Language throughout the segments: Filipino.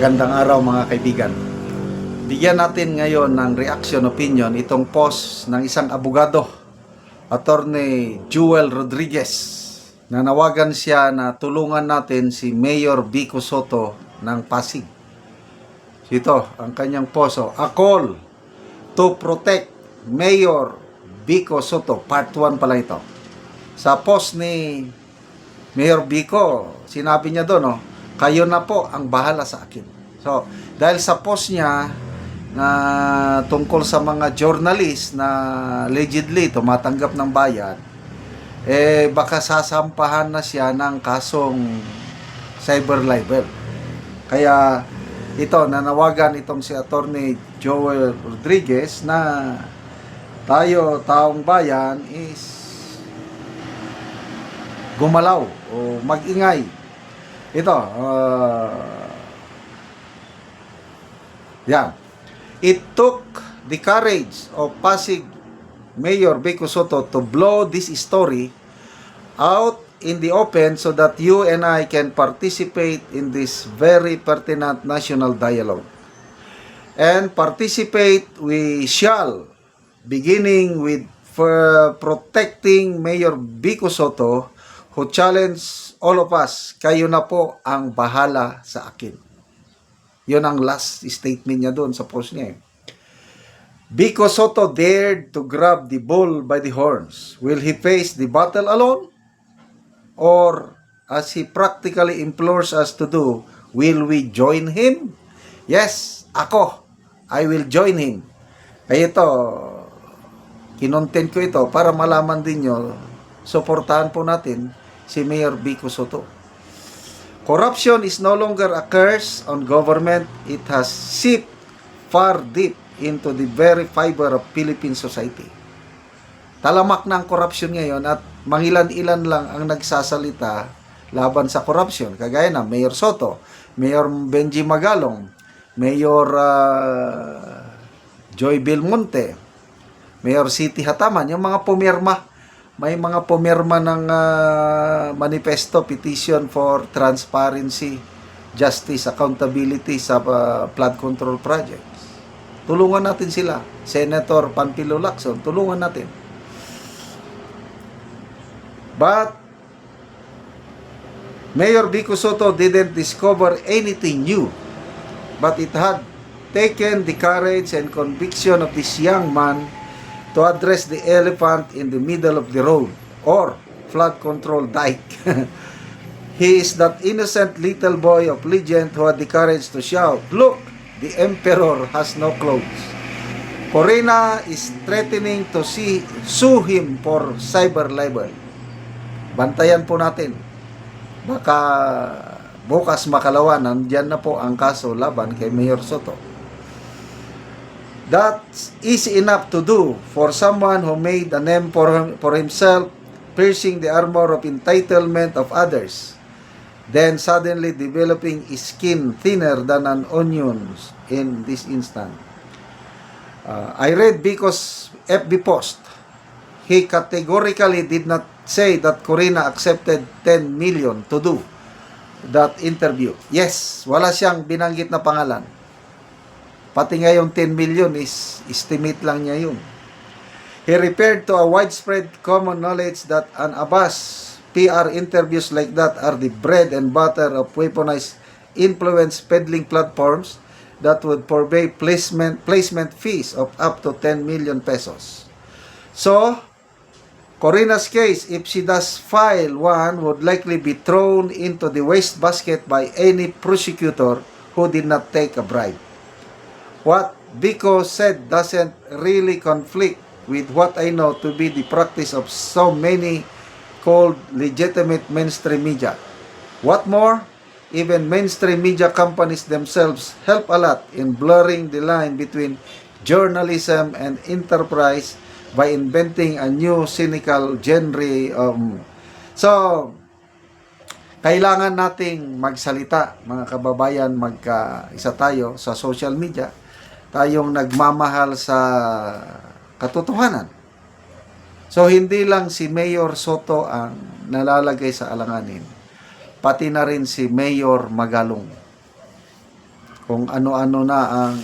Magandang araw mga kaibigan. Bigyan natin ngayon ng reaction opinion itong post ng isang abogado, Attorney Jewel Rodriguez. Nanawagan siya na tulungan natin si Mayor Vico Soto ng Pasig. Ito ang kanyang post. oh. A call to protect Mayor Vico Soto. Part 1 pala ito. Sa post ni Mayor Vico, sinabi niya doon, oh, kayo na po ang bahala sa akin. So, dahil sa post niya na tungkol sa mga journalist na allegedly tumatanggap ng bayad, eh baka sasampahan na siya ng kasong cyber libel. Kaya ito, nanawagan itong si Attorney Joel Rodriguez na tayo, taong bayan, is gumalaw o magingay. Ito, uh, yan. It took the courage of Pasig Mayor Vico Soto to blow this story out in the open so that you and I can participate in this very pertinent national dialogue. And participate we shall, beginning with for protecting Mayor Vico Soto who challenged all of us, kayo na po ang bahala sa akin. Yun ang last statement niya doon sa post niya. eh. Vico Soto dared to grab the bull by the horns. Will he face the battle alone? Or, as he practically implores us to do, will we join him? Yes, ako. I will join him. Kaya ito, kinontent ko ito para malaman din nyo, suportahan po natin si Mayor Vico Soto. Corruption is no longer a curse on government. It has seeped far deep into the very fiber of Philippine society. Talamak na ang corruption ngayon at mangilan-ilan lang ang nagsasalita laban sa corruption. Kagaya na Mayor Soto, Mayor Benji Magalong, Mayor ah, Joy Belmonte, Mayor City Hataman, yung mga pumirma, may mga pumirma ng ah, manifesto, petition for transparency, justice, accountability sa ah, flood control projects. Tulungan natin sila. Senator Panfilo Lacson, tulungan natin. But Mayor Vico Soto didn't discover anything new, but it had taken the courage and conviction of this young man to address the elephant in the middle of the road or flood control dike. he is that innocent little boy of legend who had the courage to shout, Look, the emperor has no clothes. Corina is threatening to see, sue him for cyber libel. Bantayan po natin. Baka bukas makalawa, nandyan na po ang kaso laban kay Mayor Soto. That's easy enough to do for someone who made a name for, him, for himself, piercing the armor of entitlement of others, then suddenly developing skin thinner than an onion in this instant. Uh, I read because FB post. He categorically did not say that Corina accepted 10 million to do that interview. Yes, wala siyang binanggit na pangalan. Pati nga yung 10 million is estimate lang niya yun. He referred to a widespread common knowledge that an Abbas PR interviews like that are the bread and butter of weaponized influence peddling platforms that would purvey placement placement fees of up to 10 million pesos. So, Corina's case, if she does file one, would likely be thrown into the waste basket by any prosecutor who did not take a bribe. What Biko said doesn't really conflict with what I know to be the practice of so many called legitimate mainstream media. What more, even mainstream media companies themselves help a lot in blurring the line between journalism and enterprise by inventing a new cynical genre. Um, so, kailangan nating magsalita, mga kababayan, magka-isa tayo sa social media. Tayong nagmamahal sa katotohanan. So, hindi lang si Mayor Soto ang nalalagay sa alanganin. Pati na rin si Mayor Magalong. kung ano-ano na ang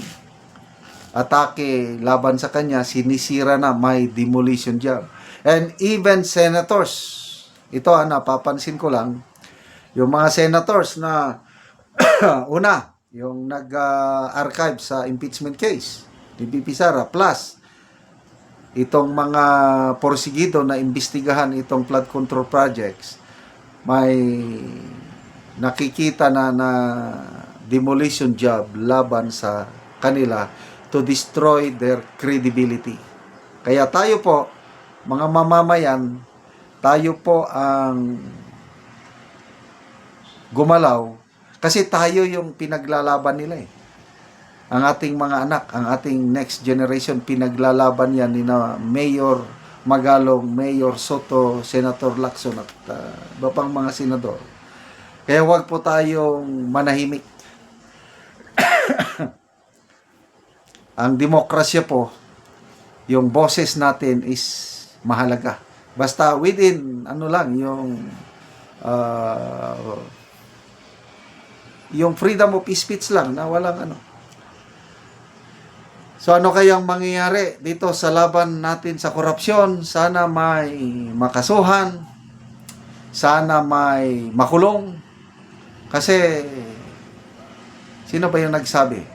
atake laban sa kanya, sinisira na may demolition job. And even senators, ito ah, napapansin ko lang, yung mga senators na una, yung nag-archive sa impeachment case ni BP Sara, plus itong mga porsigido na imbestigahan itong flood control projects, may nakikita na na demolition job laban sa kanila to destroy their credibility. Kaya tayo po, mga mamamayan, tayo po ang gumalaw kasi tayo yung pinaglalaban nila eh. Ang ating mga anak, ang ating next generation, pinaglalaban yan ni Mayor Magalong, Mayor Soto, Senator Lacson at uh, iba pang mga senador. Kaya wag po tayong manahimik. ang demokrasya po, yung boses natin is mahalaga. Basta within, ano lang, yung uh, yung freedom of speech lang na walang ano. So ano kayang mangyayari dito sa laban natin sa korupsyon? Sana may makasuhan. Sana may makulong. Kasi sino ba yung nagsabi?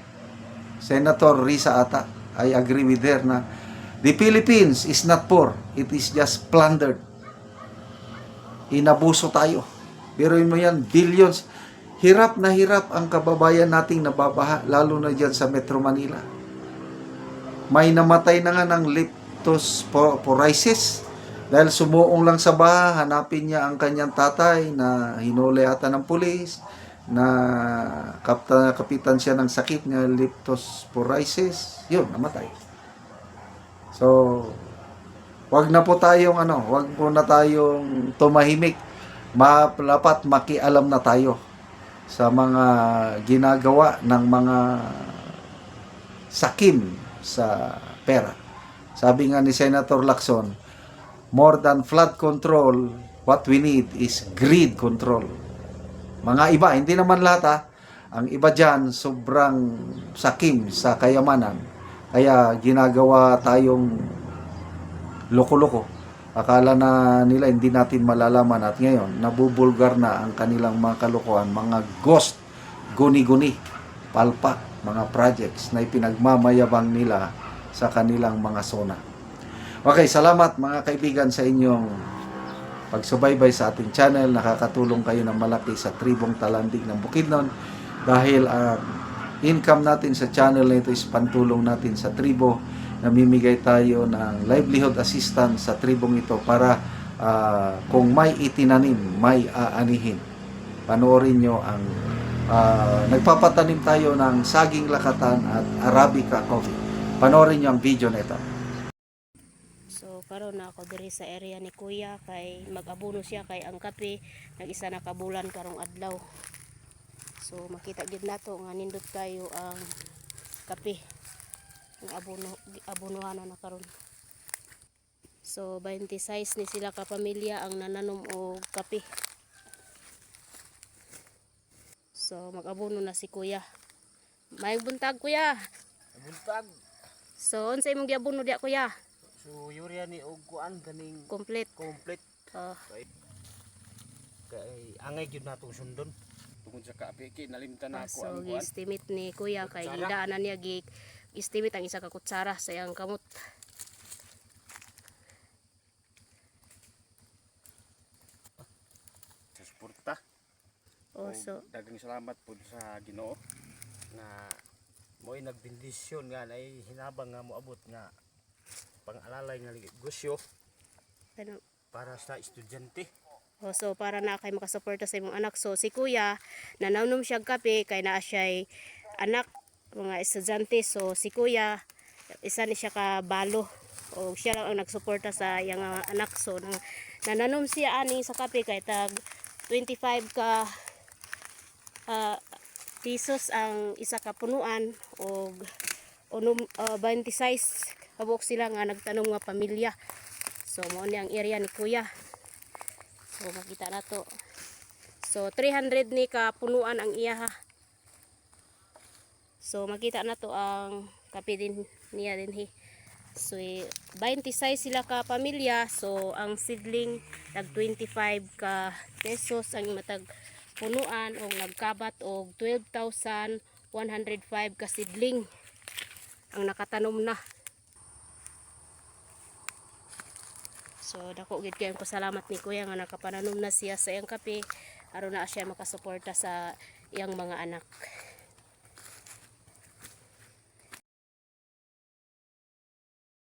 Senator Risa ata. I agree with her na the Philippines is not poor. It is just plundered. Inabuso tayo. Pero mo yan, billions. Hirap na hirap ang kababayan nating nababaha, lalo na dyan sa Metro Manila. May namatay na nga ng leptospirosis dahil sumuong lang sa baha, hanapin niya ang kanyang tatay na hinuli ata ng pulis, na kapta, kapitan siya ng sakit na leptospirosis, yun, namatay. So, wag na po tayong ano, wag po na tayong tumahimik. Maplapat makialam na tayo sa mga ginagawa ng mga sakim sa pera. Sabi nga ni Senator Lacson, more than flood control, what we need is greed control. Mga iba, hindi naman lahat ha. Ang iba dyan, sobrang sakim sa kayamanan. Kaya ginagawa tayong loko-loko. Akala na nila hindi natin malalaman at ngayon nabubulgar na ang kanilang mga kalokohan, mga ghost, guni-guni, palpak, mga projects na ipinagmamayabang nila sa kanilang mga zona. Okay, salamat mga kaibigan sa inyong pagsubaybay sa ating channel. Nakakatulong kayo ng malaki sa tribong talandig ng Bukidnon dahil ang income natin sa channel na ito is pantulong natin sa tribo namimigay tayo ng livelihood assistance sa tribong ito para ah, kung may itinanim, may aanihin. Panoorin nyo ang ah, nagpapatanim tayo ng saging lakatan at Arabica coffee. Panoorin nyo ang video na ito. So karon na ako diri sa area ni Kuya kay mag-abono siya kay ang kape nag isa na kabulan karong adlaw. So makita gid nato nga nindot kayo ang kape. Ang abono abonohan na karon. So 26 ni sila ka pamilya ang nananom og kape. So mag-abono na si Kuya. May buntag Kuya. Buntag. So unsa imong giabono diya Kuya? So urea ni og kuan kaning Complete. complete Ah, kay angay gyud natong sundon. Tungod sa kaapi kay nalimtan na ako so ang kuan. gi-estimate ni Kuya kay Kutsara. gidaan na niya gi estimate ang isa ka kutsara sa iyang kamot. Sa suporta. Oh, daghang salamat pud sa Ginoo na mo'y nagbendisyon nga nay hinabang nga moabot nga pang-alalay nga negosyo ano, para sa estudyante. oh, so para na kay makasuporta sa imong anak. So si Kuya nanawnom siya kape kay naa siya anak mga estudyante. So si Kuya isa ni siya ka balo o siya lang ang nagsuporta sa iyang anak. So nang nananom siya ani sa kape kay tag 25 ka ah, pesos ang isa ka punuan og unom uh, 26 kabuk sila nga nagtanom nga pamilya. So mo ni ang area ni Kuya. So makita na to. So 300 ni ka punuan ang iya ha. So makita na to ang kape din niya din hi. So eh, 26 sila ka pamilya. So ang seedling nag 25 ka pesos ang matag punuan o nagkabat og 12,105 ka seedling ang nakatanom na. So dako gid kayo ko salamat ni Kuya nga nakapananom na siya sa iyang kape aron na siya makasuporta sa iyang mga anak.